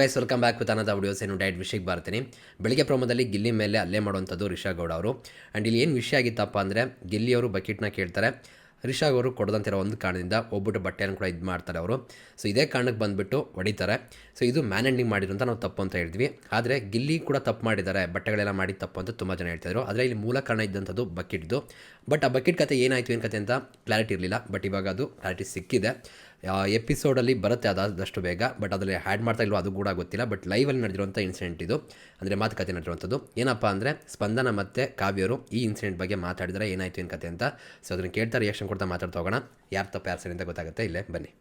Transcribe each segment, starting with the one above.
Guys welcome back with another videos ಏನು diet ವಿಷಯಕ್ಕೆ ಬರ್ತೀನಿ. ಬೆಳಿಗ್ಗೆ ಪ್ರೊಮೋದಲ್ಲಿ ಗಿಲ್ಲಿ ಮೇಲೆ ಅಲ್ಲೇ ಮಾಡುವಂಥದ್ದು ರಿಷಾ ಗೌಡ ಅವರು. ಆ್ಯಂಡ್ ಇಲ್ಲಿ ಏನು ವಿಷಯ ಆಗಿತ್ತಪ್ಪ ಅಂದರೆ ಗಿಲ್ಲಿಯವರು ಬಕೆಟ್ನ ಕೇಳ್ತಾರೆ. ರಿಷಾ ಅವರು ಕೊಡದಂತಿರೋ ಒಂದು ಕಾರಣದಿಂದ ಒಬ್ಬಿಟ್ಟು ಬಟ್ಟೆಯನ್ನು ಕೂಡ ಇದು ಮಾಡ್ತಾರೆ ಅವರು. ಸೊ ಇದೇ ಕಾರಣಕ್ಕೆ ಬಂದುಬಿಟ್ಟು ಹೊಡಿತಾರೆ. ಸೊ ಇದು ಮ್ಯಾನೆಂಡಿಂಗ್ ಮಾಡಿರೋಂಥ ನಾವು ತಪ್ಪು ಅಂತ ಹೇಳ್ತೀವಿ. ಆದರೆ ಗಿಲ್ಲಿ ಕೂಡ ತಪ್ಪು ಮಾಡಿದ್ದಾರೆ. ಬಟ್ಟೆಗಳೆಲ್ಲ ಮಾಡಿ ತಪ್ಪು ಅಂತ ತುಂಬ ಜನ ಹೇಳ್ತಿದ್ರು ಆದರೆ ಇಲ್ಲಿ ಮೂಲ ಕಾರಣ ಇದ್ದಂಥದ್ದು ಬಕೆಟ್ದು ಬಟ್ ಆ ಬಕೆಟ್ ಕತೆ ಏನಾಯಿತು, ಏನು ಕತೆ ಅಂತ ಕ್ಲಾರಿಟಿ ಇರಲಿಲ್ಲ. ಬಟ್ ಇವಾಗ ಅದು ಕ್ಲಾರಿಟಿ ಸಿಕ್ಕಿದೆ. ಎಪಿಸೋಡಲ್ಲಿ ಬರುತ್ತೆ ಅದಾದಷ್ಟು ಬೇಗ, ಬಟ್ ಅದರಲ್ಲಿ ಹ್ಯಾಡ್ ಮಾಡ್ತಾ ಇಲ್ವೋ ಅದು ಕೂಡ ಗೊತ್ತಿಲ್ಲ, ಬಟ್ ಲೈವಲ್ಲಿ ನಡೆದಿರುವಂಥ ಇನ್ಸಿಡೆಂಟ್ ಇದು. ಅಂದರೆ ಮಾತುಕತೆ ನಡೆದಿರುವಂಥದ್ದು ಏನಪ್ಪ ಅಂದರೆ, ಸ್ಪಂದನ ಮತ್ತು ಕಾವ್ಯರು ಈ ಇನ್ಸಿಡೆಂಟ್ ಬಗ್ಗೆ ಮಾತಾಡಿದರೆ ಏನಾಯಿತು ಏನು ಕತೆ ಅಂತ. ಸೊ ಅದನ್ನು ಕೇಳ್ತಾ ರಿಯಾಕ್ಷನ್ ಕೊಡ್ತಾ ಮಾತಾಡ್ತಾ ಹೋಗೋಣ. ಯಾರು ತಪ್ಪು, ಯಾರು ಸರಿ ಅಂತ ಗೊತ್ತಾಗುತ್ತೆ. ಇಲ್ಲೇ ಬನ್ನಿ.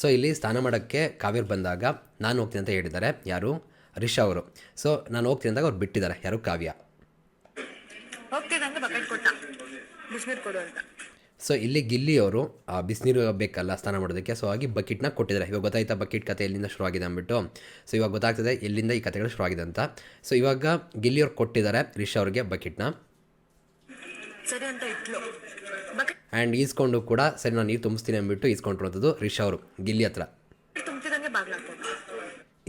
ಸೊ ಇಲ್ಲಿ ಸ್ನಾನ ಮಾಡೋಕ್ಕೆ ಕಾವ್ಯರು ಬಂದಾಗ ನಾನು ಹೋಗ್ತೀನಿ ಅಂತ ಹೇಳಿದ್ದಾರೆ. ಯಾರು? ರಿಷಾ ಅವರು. ಸೊ ನಾನು ಹೋಗ್ತೀನಿ ಅಂದಾಗ ಅವ್ರು ಬಿಟ್ಟಿದ್ದಾರೆ. ಯಾರು? ಕಾವ್ಯ ಹೋಗ್ತಿದ್ದಂಗೆ ಬಕೆಟ್ ಕೊಟ್ಟ ಬಿಸಿನೀರು ಕೊಡು ಅಂತ. ಸೊ ಇಲ್ಲಿ ಗಿಲ್ಲಿಯವರು ಬಿಸಿನೀರು ಬೇಕಲ್ಲ ಸ್ನಾನ ಮಾಡೋದಕ್ಕೆ. ಸೊ ಆಗಿ ಬಕೆಟ್ನ ಕೊಟ್ಟಿದ್ದಾರೆ. ಇವಾಗ ಗೊತ್ತಾಯ್ತಾ ಬಕೆಟ್ ಕತೆ ಎಲ್ಲಿಂದ ಶುರುವಾಗಿದೆ ಅಂದ್ಬಿಟ್ಟು? ಸೊ ಇವಾಗ ಗೊತ್ತಾಗ್ತದೆ ಎಲ್ಲಿಂದ ಈ ಕತೆಗಳು ಶುರುವಾಗಿದೆ ಅಂತ. ಸೊ ಇವಾಗ ಗಿಲ್ಲಿಯವ್ರು ಕೊಟ್ಟಿದ್ದಾರೆ ರಿಷಾ ಅವ್ರಿಗೆ ಬಕೆಟ್ನ. ಸರಿ ಅಂತ ಇಟ್ಲು. ಆ್ಯಂಡ್ ಈಸ್ಕೊಂಡು ಕೂಡ ಸರಿ ನಾನು ನೀರು ತುಂಬಿಸ್ತೀನಿ ಅಂದ್ಬಿಟ್ಟು ಈಸ್ಕೊಂಡಿರುವಂಥದ್ದು ರಿಷಾ ಅವರು ಗಿಲ್ಲಿ ಹತ್ರ. ತುಂಬ್ತಿದಂಗೆ ಬಾಗ್ಲಾಗ್ತದೆ.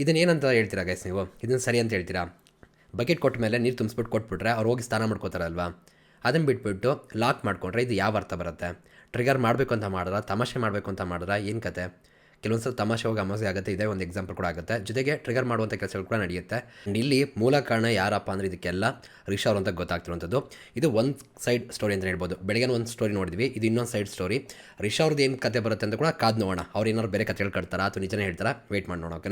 ಇದನ್ನ ಏನಂತ ಹೇಳ್ತೀರಾ ಗೈಸ್ ನೀವು? ಇದನ್ನು ಸರಿ ಅಂತ ಹೇಳ್ತೀರಾ? ಬಕೆಟ್ ಕೊಟ್ಟ ಮೇಲೆ ನೀರು ತುಂಬಿಸ್ಬಿಟ್ಟು ಕೊಟ್ಬಿಟ್ರೆ ಅವ್ರು ಹೋಗಿ ಸ್ನಾನ ಮಾಡ್ಕೋತಾರಲ್ವಾ? ಅದನ್ನು ಬಿಟ್ಬಿಟ್ಟು ಲಾಕ್ ಮಾಡ್ಕೊಂಡ್ರೆ ಇದು ಯಾವ ಅರ್ಥ ಬರುತ್ತೆ? ಟ್ರಿಗರ್ ಮಾಡಬೇಕು ಅಂತ ಮಾಡಿದ್ರ, ತಮಾಷೆ ಮಾಡಬೇಕು ಅಂತ ಮಾಡಿದ್ರ ಏನು ಕತೆ? ಕೆಲವೊಂದು ಸಲ ತಮಾಷೆ ಹೋಗಿ ಅಮಾಸೆ ಆಗುತ್ತೆ, ಇದೇ ಒಂದು ಎಕ್ಸಾಂಪಲ್ ಕೂಡ ಆಗುತ್ತೆ. ಜೊತೆಗೆ ಟ್ರಿಗರ್ ಮಾಡುವಂಥ ಕೆಲಸಗಳು ಕೂಡ ನಡೆಯುತ್ತೆ. ಇಲ್ಲಿ ಮೂಲ ಕಾರಣ ಯಾರಪ್ಪ ಅಂದರೆ ಇದಕ್ಕೆಲ್ಲ ರಿಷಾ ಅವರು ಅಂತ ಗೊತ್ತಾಗ್ತಿರುವಂಥದ್ದು. ಇದು ಒಂದು ಸೈಡ್ ಸ್ಟೋರಿ ಅಂತ ಹೇಳ್ಬೋದು. ಬೆಳಗ್ಗೆ ಒಂದು ಸ್ಟೋರಿ ನೋಡಿದ್ವಿ, ಇದು ಇನ್ನೊಂದು ಸೈಡ್ ಸ್ಟೋರಿ ರಿಷಾ ಅವ್ರದ್ದು ಏನು ಕತೆ ಬರುತ್ತೆ ಅಂತ ಕೂಡ ಕಾದು ನೋಡೋಣ. ಅವ್ರು ಏನಾದ್ರು ಬೇರೆ ಕತೆಗಳು ಕಟ್ತಾರ ಅಥವಾ ನಿಜನೇ ಹೇಳ್ತಾರಾ? ವೇಟ್ ಮಾಡಿ ನೋಡೋಕೆ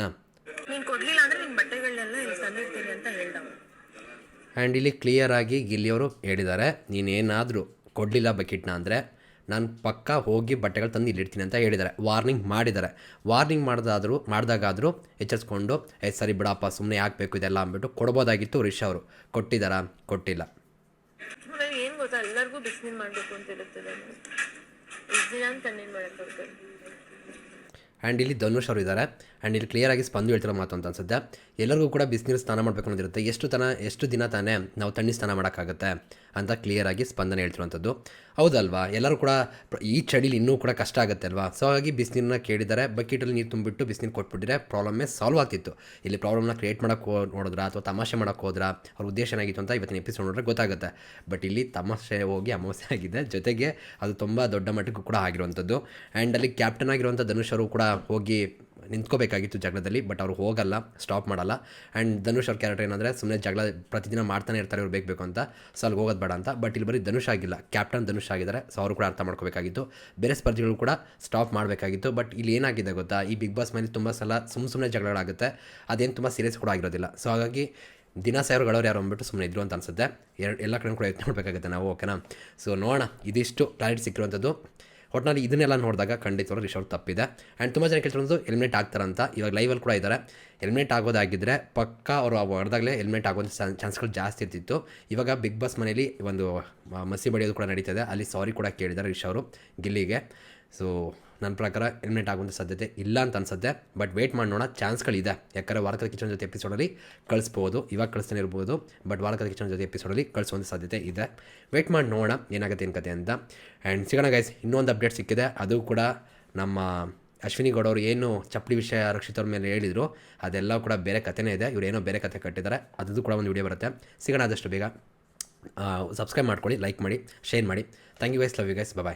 ಕೊಡ್ಲಿಲ್ಲ ಅಂದ್ರೆ ನಿನ್ನ ಬಟ್ಟೆಗಳನ್ನೆಲ್ಲ ಇಲ್ಲಿ ಅಂತ ಹೇಳ್ದವ ಆ್ಯಂಡ್ ಇಲ್ಲಿ ಕ್ಲಿಯರಾಗಿ ಗಿಲ್ಲಿಯವರು ಹೇಳಿದ್ದಾರೆ, ನೀನೇನಾದರೂ ಕೊಡಲಿಲ್ಲ ಬಕೆಟ್ನ ಅಂದರೆ ನಾನು ಪಕ್ಕ ಹೋಗಿ ಬಟ್ಟೆಗಳು ತಂದು ಇಲ್ಲಿಡ್ತೀನಿ ಅಂತ ಹೇಳಿದ್ದಾರೆ. ವಾರ್ನಿಂಗ್ ಮಾಡಿದ್ದಾರೆ. ವಾರ್ನಿಂಗ್ ಮಾಡಿದಾದರೂ, ಮಾಡಿದಾಗಾದರೂ ಎಚ್ಚರಿಸ್ಕೊಂಡು, ಏ, ಸರಿ ಬಿಡಪ್ಪ ಸುಮ್ಮನೆ ಯಾಕೆ ಬೇಕು ಇದೆಲ್ಲ ಅಂದ್ಬಿಟ್ಟು ಕೊಡ್ಬೋದಾಗಿತ್ತು ರಿಷ್ ಅವರು. ಕೊಟ್ಟಿದ್ದಾರಾ? ಕೊಟ್ಟಿಲ್ಲ. ಏನು ಗೊತ್ತಾ? ಎಲ್ಲರಿಗೂ ಮಾಡಬೇಕು ಅಂತ ಇರುತ್ತದೆ ಇಷ್ಟು ದಿನ ಅಂತ ತಣ್ಣೀರು ಮಾಡಕ್ಕೆ ಬರ್ತದೆ ಆ್ಯಂಡ್ ಇಲ್ಲಿ ಧನುಷ್ ಅವರು ಇದ್ದಾರೆ ಆ್ಯಂಡ್ ಇಲ್ಲಿ ಕ್ಲಿಯರಾಗಿ ಸ್ಪಂದು ಹೇಳ್ತಿರೋ ಮಾತು ಅಂತ ಅನ್ಸುತ್ತೆ. ಎಲ್ಲರಿಗೂ ಕೂಡ ಬಿಸಿನೀರು ಸ್ನಾನ ಮಾಡಬೇಕು ಅನ್ನೋದಿರುತ್ತೆ. ಎಷ್ಟು ತನ, ಎಷ್ಟು ದಿನ ತಾನೇ ನಾವು ತಣ್ಣಿ ಸ್ನಾನ ಮಾಡೋಕ್ಕಾಗತ್ತೆ? ಅಂತ ಕ್ಲಿಯರಾಗಿ ಸ್ಪಂದನೆ ಹೇಳ್ತಿರುವಂಥದ್ದು. ಹೌದಲ್ವಾ? ಎಲ್ಲರೂ ಕೂಡ ಈ ಚಳಿಲಿ ಇನ್ನೂ ಕೂಡ ಕಷ್ಟ ಆಗುತ್ತೆ ಅಲ್ವಾ? ಸೊ ಹಾಗಾಗಿ ಬಿಸಿನೀರನ್ನ ಕೇಳಿದ್ದಾರೆ. ಬಕೆಟಲ್ಲಿ ನೀರು ತುಂಬಿಟ್ಟು ಬಿಸಿನೀರು ಕೊಟ್ಬಿಟ್ಟಿದ್ರೆ ಪ್ರಾಬ್ಲಮ್ಮೇ ಸಾಲ್ವ್ ಆಗ್ತಿತ್ತು. ಇಲ್ಲಿ ಪ್ರಾಬ್ಲಮ್ನ ಕ್ರಿಯೇಟ್ ಮಾಡೋಕ್ಕೆ ನೋಡಿದ್ರ? ಅಥವಾ ತಮಾಷೆ ಮಾಡೋಕ್ಕೆ ಹೋದ್ರ? ಅವ್ರ ಉದ್ದೇಶ ಏನಾಗಿತ್ತು ಅಂತ ಇವತ್ತಿನ ಎಪಿಸೋಡ್ ನೋಡಿದ್ರೆ ಗೊತ್ತಾಗುತ್ತೆ. ಬಟ್ ಇಲ್ಲಿ ತಮಾಷೆ ಹೋಗಿ ಅಮಾವಾಸ್ಯೆ ಆಗಿದೆ. ಜೊತೆಗೆ ಅದು ತುಂಬ ದೊಡ್ಡ ಮಟ್ಟಕ್ಕೂ ಕೂಡ ಆಗಿರುವಂಥದ್ದು. ಆ್ಯಂಡ್ ಅಲ್ಲಿ ಕ್ಯಾಪ್ಟನ್ ಆಗಿರುವಂಥ ಧನುಷ್ ಅವರು ಕೂಡ ಹೋಗಿ ನಿಂತ್ಕೋಬೇಕಾಗಿತ್ತು ಜಗಳದಲ್ಲಿ ಬಟ್ ಅವ್ರು ಹೋಗಲ್ಲ ಸ್ಟಾಪ್ ಮಾಡಲ್ಲ. ಆ್ಯಂಡ್ ಧನುಷ್ ಅವ್ರ ಕ್ಯಾರೆಕ್ಟರ್ ಏನಂದರೆ ಸುಮ್ಮನೆ ಜಗಳ ಪ್ರತಿದಿನ ಮಾಡ್ತಾನೆ ಇರ್ತಾರೆ, ಇವ್ರು ಬೇಕು ಅಂತ ಸೊ ಅಲ್ಲಿ ಹೋಗೋದು ಬೇಡ ಅಂತ. ಬಟ್ ಇಲ್ಲಿ ಬರೀ ಧನುಷ್ ಆಗಿಲ್ಲ ಕ್ಯಾಪ್ಟನ್ ಧನುಷ್ ಆಗಿದ್ದಾರೆ. ಸೊ ಅವರು ಕೂಡ ಅರ್ಥ ಮಾಡ್ಕೋಬೇಕಾಗಿತ್ತು. ಬೇರೆ ಸ್ಪರ್ಧಿಗಳು ಕೂಡ ಸ್ಟಾಪ್ ಮಾಡಬೇಕಾಗಿತ್ತು. ಬಟ್ ಇಲ್ಲಿ ಏನಾಗಿದೆ ಗೊತ್ತಾ? ಈ ಬಿಗ್ ಬಾಸ್ ಮನೇಲಿ ತುಂಬ ಸಲ ಸುಮ್ಮ ಸುಮ್ಮನೆ ಜಗಳಾಗುತ್ತೆ. ಅದೇನು ತುಂಬ ಸೀರಿಯಸ್ ಕೂಡ ಆಗಿರೋದಿಲ್ಲ. ಸೊ ಹಾಗಾಗಿ ದಿನ ಸಾವಿರಗಳವ್ರು ಯಾರು ಅಂದ್ಬಿಟ್ಟು ಸುಮ್ಮನೆ ಇದ್ರು ಅಂತ ಅನ್ಸುತ್ತೆ. ಎರಡು ಎಲ್ಲ ಕಡೆ ಕೂಡ ಯತ್ನ ನೋಡಬೇಕಾಗುತ್ತೆ ನಾವು ಓಕೆನಾ ಸೊ ನೋಡೋಣ, ಇದಿಷ್ಟು ಕ್ಲಾರಿಟಿ ಸಿಕ್ಕಿರುವಂಥದ್ದು. ಒಟ್ಟಿನಲ್ಲಿ ಇದನ್ನೆಲ್ಲ ನೋಡಿದಾಗ ಖಂಡಿತವಾಗ್ಲೂ ರಿಷಬ್ ತಪ್ಪಿದೆ. ಆ್ಯಂಡ್ ತುಂಬ ಜನ ಕೇಳ್ತಿರೋದು ಹೆಲ್ಮೆಟ್ ಆಗ್ತಾರಂತ ಇವಾಗ ಲೈವಲ್ಲಿ ಕೂಡ ಇದ್ದಾರೆ. ಹೆಲ್ಮೆಟ್ ಆಗೋದಾಗಿದ್ದರೆ ಪಕ್ಕ ಅವರು ಹೊಡೆದಾಗಲೇ ಹೆಲ್ಮೆಟ್ ಆಗೋದು ಚಾನ್ಸ್ಗಳು ಜಾಸ್ತಿ ಇರ್ತಿತ್ತು. ಇವಾಗ ಬಿಗ್ ಬಾಸ್ ಮನೇಲಿ ಒಂದು ಮಸಿ ಬಡಿಯೋದು ಕೂಡ ನಡೀತದೆ ಅಲ್ಲಿ ಸಾರಿ ಕೂಡ ಕೇಳಿದ್ದಾರೆ ರಿಷ್ ಅವರು, ಗಿಲ್ಲಿಗೆ. ಸೊ ನನ್ನ ಪ್ರಕಾರ ಎಲಿಮಿನೇಟ್ ಆಗುವಂಥ ಸಾಧ್ಯತೆ ಇಲ್ಲ ಅಂತ ಅನ್ಸುತ್ತೆ. ಬಟ್ ವೇಟ್ ಮಾಡಿ ನೋಡೋಣ ಚಾನ್ಸ್ಗಳಿದೆ ಯಾಕಂದರೆ ವಾರಕರ ಕಿಚನ್ ಜೊತೆ ಎಪಿಸೋಡಲ್ಲಿ ಕಳಿಸ್ಬೋದು. ಇವಾಗ ಕಳಿಸ್ತಾನೆ ಇರ್ಬೋದು. ಬಟ್ ವಾರಕರ ಕಿಚನ್ ಜೊತೆ ಎಪಿಸೋಡಲ್ಲಿ ಕಳಿಸುವಂಥ ಸಾಧ್ಯತೆ ಇದೆ. ವೇಟ್ ಮಾಡಿ ನೋಡೋಣ, ಏನಾಗುತ್ತೆ ಏನು ಕತೆ ಅಂತ. ಆ್ಯಂಡ್ ಸಿಗೋಣ ಗೈಸ್ ಇನ್ನೊಂದು ಅಪ್ಡೇಟ್ ಸಿಕ್ಕಿದೆ. ಅದು ಕೂಡ ನಮ್ಮ ಅಶ್ವಿನಿ ಗೌಡ ಅವರು ಏನು ಚಪ್ಪಡಿ ವಿಷಯ ರಕ್ಷಿತವ್ರ ಮೇಲೆ ಹೇಳಿದರು ಅದೆಲ್ಲ ಕೂಡ ಬೇರೆ ಕಥೆನೇ ಇದೆ. ಇವರು ಏನೋ ಬೇರೆ ಕತೆ ಕಟ್ಟಿದ್ದಾರೆ. ಅದು ಕೂಡ ಒಂದು ವಿಡಿಯೋ ಬರುತ್ತೆ. ಸಿಗೋಣ ಆದಷ್ಟು ಬೇಗ. ಸಬ್ಸ್ಕ್ರೈಬ್ ಮಾಡ್ಕೊಳ್ಳಿ ಲೈಕ್ ಮಾಡಿ ಶೇರ್ ಮಾಡಿ. Thank you guys love you guys bye